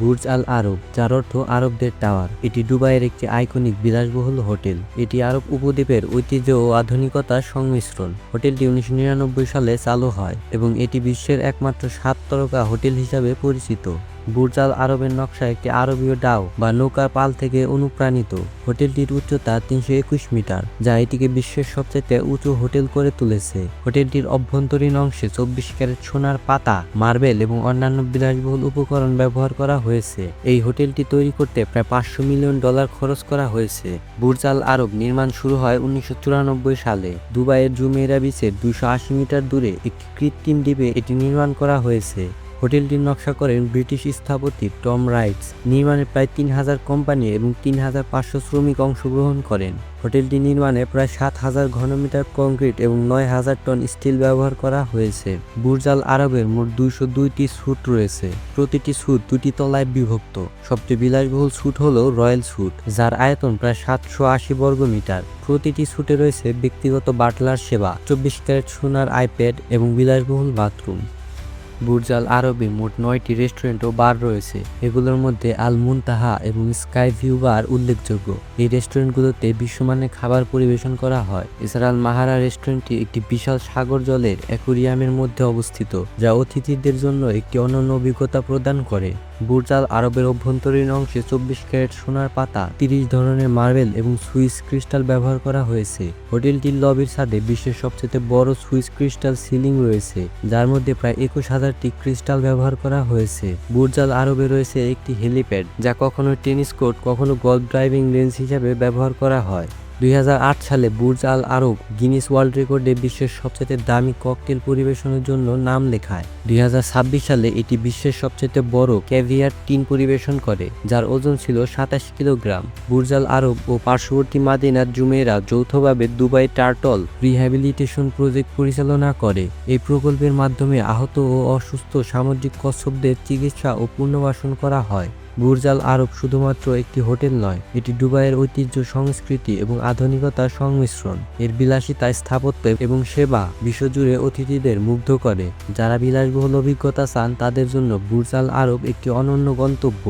Burj Al আরব, যার অর্থ আরবদের টাওয়ার। এটি দুবাইয়ের একটি আইকনিক বিলাসবহুল হোটেল। এটি আরব উপদ্বীপের ঐতিহ্য ও আধুনিকতার সংমিশ্রণ। হোটেলটি উনিশশো নিরানব্বই সালে চালু হয় এবং এটি বিশ্বের একমাত্র সাত তরকা হোটেল হিসাবে পরিচিত। বুর্জ আল আরবের নকশা একটি আরবীয় ডাও বা নৌকার পাল থেকে অনুপ্রাণিত। হোটেলটির উচ্চতা তিনশো একুশ মিটার, যা এটিকে বিশ্বের সবচেয়ে উঁচু হোটেল করে তুলেছে। হোটেলটির অভ্যন্তরীণ অংশে চব্বিশ ক্যারেট সোনার পাতা, মার্বেল এবং অন্যান্য বিলাসবহুল উপকরণ ব্যবহার করা হয়েছে। এই হোটেলটি তৈরি করতে প্রায় পাঁচশো মিলিয়ন ডলার খরচ করা হয়েছে। বুর্জ আল আরব নির্মাণ শুরু হয় উনিশশো চুরানব্বই সালে। দুবাইয়ের জুমেরা বিচের দুশো মিটার দূরে একটি কৃত্রিম দ্বীপে এটি নির্মাণ করা হয়েছে। হোটেলটির নকশা করেন ব্রিটিশ স্থপতি টম রাইটস। নির্মাণে প্রায় তিন হাজার কোম্পানি এবং তিন হাজার পাঁচশো শ্রমিক অংশগ্রহণ করেন। হোটেলটি নির্মাণে প্রায় সাত হাজার ঘনমিটার কংক্রিট এবং নয় হাজার টন স্টিল ব্যবহার করা হয়েছে। বুর্জাল আরবের মোট দুইশো দুইটি স্যুট রয়েছে। প্রতিটি স্যুট দুটি তলায় বিভক্ত। সবচেয়ে বিলাসবহুল স্যুট হল রয়্যাল স্যুট, যার আয়তন প্রায় সাতশো আশি বর্গ মিটার প্রতিটি স্যুটে রয়েছে ব্যক্তিগত বাটলার সেবা, চব্বিশ ক্যারেট সোনার আইপ্যাড এবং বিলাসবহুল বাথরুম। বুর্জাল আরবে মোট নয়টি রেস্টুরেন্ট ও বার রয়েছে। এগুলোর মধ্যে আল মুনতাহা এবং স্কাই ভিউ বার উল্লেখযোগ্য। এই রেস্টুরেন্টগুলোতে বিশ্বমানের খাবার পরিবেশন করা হয়। এছাড়া আল মাহারা রেস্টুরেন্টটি একটি বিশাল সাগর জলের অ্যাকুরিয়ামের মধ্যে অবস্থিত, যা অতিথিদের জন্য একটি অনন্য অভিজ্ঞতা প্রদান করে। বুর্জাল আরবের অভ্যন্তরীণ অংশে চব্বিশ ক্যারেট সোনার পাতা, তিরিশ ধরনের মার্বেল এবং সুইস ক্রিস্টাল ব্যবহার করা হয়েছে। হোটেলটির লবির সাথে বিশ্বের সবচেয়ে বড় সুইস ক্রিস্টাল সিলিং রয়েছে, যার মধ্যে প্রায় একুশ হাজারটি ক্রিস্টাল ব্যবহার করা হয়েছে। বুর্জাল আরবে রয়েছে একটি হেলিপ্যাড, যা কখনো টেনিস কোর্ট, কখনো গল্ফ ড্রাইভিং রেঞ্জ হিসাবে ব্যবহার করা হয়। দুই হাজার আট সালে Burj Al Arab Guinness World রেকর্ডে বিশ্বের সবচেয়ে দামি ককটেল পরিবেশনের জন্য নাম লেখায়। দুই হাজার ছাব্বিশ সালে এটি বিশ্বের সবচেয়ে বড় ক্যাভিয়ার টিন পরিবেশন করে, যার ওজন ছিল সাতাশ কিলোগ্রাম। বুর্জ আল আরব ও পার্শ্ববর্তী মাদিনার জুমেরা যৌথভাবে দুবাই টার্টল রিহ্যাবিলিটেশন প্রজেক্ট পরিচালনা করে। এই প্রকল্পের মাধ্যমে আহত ও অসুস্থ সামুদ্রিক কচ্ছপদের চিকিৎসা ও পুনর্বাসন করা হয়। বুর্জাল আরব শুধুমাত্র একটি হোটেল নয়, এটি দুবাইয়ের ঐতিহ্য, সংস্কৃতি এবং আধুনিকতার সংমিশ্রণ। এর বিলাসিতা, স্থাপত্য এবং সেবা বিশ্বজুড়ে অতিথিদের মুগ্ধ করে। যারা বিলাসবহুল অভিজ্ঞতা চান, তাদের জন্য বুর্জাল আরব একটি অনন্য গন্তব্য।